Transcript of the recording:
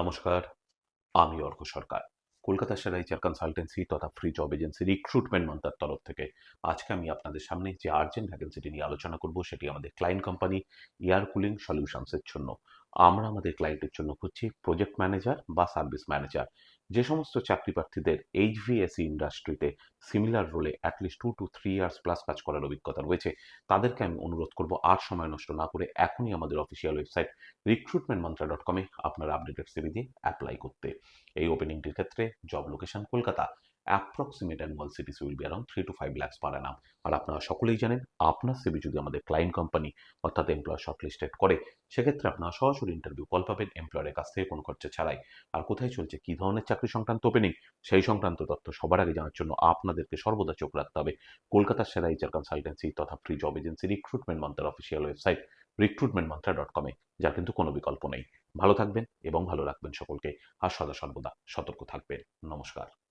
নমস্কার, আমি অর্ক সরকার। কলকাতা সেরাইচার কনসালটেন্সি তথা ফ্রি জব এজেন্সি রিক্রুটমেন্ট মন্ত্রার তরফ থেকে আজকে আমি আপনাদের সামনে যে আর্জেন্ট ভ্যাকেন্সিটি নিয়ে আলোচনা করব সেটি আমাদের ক্লায়েন্ট কোম্পানি এয়ার কুলিং সলিউশনসের জন্য। আমরা আমাদের ক্লায়েন্টের জন্য খুঁজছি প্রজেক্ট ম্যানেজার বা সার্ভিস ম্যানেজার। যে সমস্ত চাকরি প্রার্থীদের এইচভিএসি ইন্ডাস্ট্রিতে similar রোলে at least two two three years plus কাজ করার অভিজ্ঞতা রয়েছে, তাদেরকে আমি অনুরোধ করব আর সময় নষ্ট না করে এখনই আমাদের official website recruitment Mantra dot কমে আপনার আপডেটেড সিভি দিয়ে অ্যাপ্লাই করতে। এই ওপেনিংটির ক্ষেত্রে job location Kolkata approximate annual CTC will be around three to five lakhs per annum আর আপনারা সকলেই জানেন, আপনার সিবি যদি আমাদের ক্লায়েন্ট কোম্পানি অর্থাৎ এমপ্লয়ার শর্টলিস্টেড করে, সেক্ষেত্রে আপনারা সরাসরি ইন্টারভিউ কল পাবেন এমপ্লয়ারের কাছ থেকে কোনো খরচা ছাড়াই। আর কোথায় চলছে, কী ধরনের চাকরি সংক্রান্ত ওপেনিং সেই সংক্রান্ত তথ্য সবার আগে জানার জন্য আপনাদেরকে সর্বদা চোখ রাখতে হবে। কলকাতার সেরা এইচআর কনসালটেন্সি তথা free job agency recruitment মন্ত্রার official website Recruitment Mantra dot কমে যার কিন্তু কোনো বিকল্প নেই। ভালো থাকবেন এবং ভালো রাখবেন সকলকে। আর সদা সর্বদা সতর্ক থাকবেন। নমস্কার।